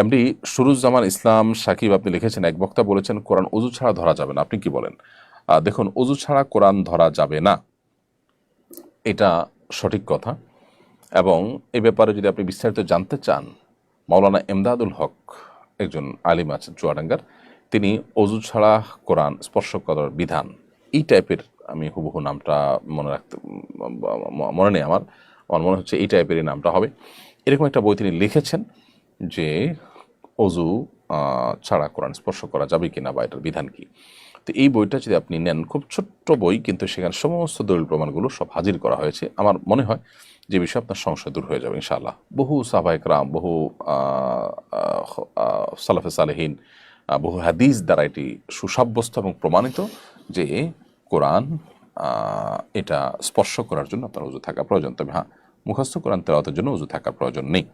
MD Suruzzaman ইসলাম সাকিব, আপনি লিখেছেন, এক বক্তা বলেছেন, কোরআন অজু ছাড়া ধরা যাবে না। আপনি কি বলেন? দেখুন অজু ছাড়া কোরআন ধরা যাবে না। এটা সঠিক কথা। এবং এ ব্যাপারে যদি আপনি বিস্তারিত জানতে চান, মাওলানা এমদাদুল হক, একজন আলিম আছেন চুয়াডাঙ্গার, তিনি অজু ছাড়া কোরআন স্পর্শ করার বিধান, এই টাইপের আমি হুবহু নামটা মনে রাখতে, মনে নেই আমার। আমার মনে হচ্ছে এই টাইপেরই নামটা হবে। এরকম একটা বই তিনি লিখেছেন। যে অজু ছাড়া কোরআন স্পর্শ করা যাবে কিনা বা এটার বিধান কি? তো এই বইটা যদি আপনি নেন, খুব ছোট্ট বই, কিন্তু সেখানে সমস্ত দলিল প্রমাণগুলো সব হাজির করা হয়েছে। আমার মনে হয় যে বিষয়ে আপনার সংশয় দূর হয়ে যাবে, ইনশাআল্লাহ। বহু সাহবায়ক রাম বহু সালাফে সালেহীন বহু হাদিস দ্বারা এটি সুসাব্যস্ত এবং প্রমাণিত যে কোরআন এটা স্পর্শ করার জন্য আপনার উজু থাকা প্রয়োজন। তবে হ্যাঁ মুখস্থ কোরআন তেলাওয়াতের জন্য উজু থাকার প্রয়োজন নেই।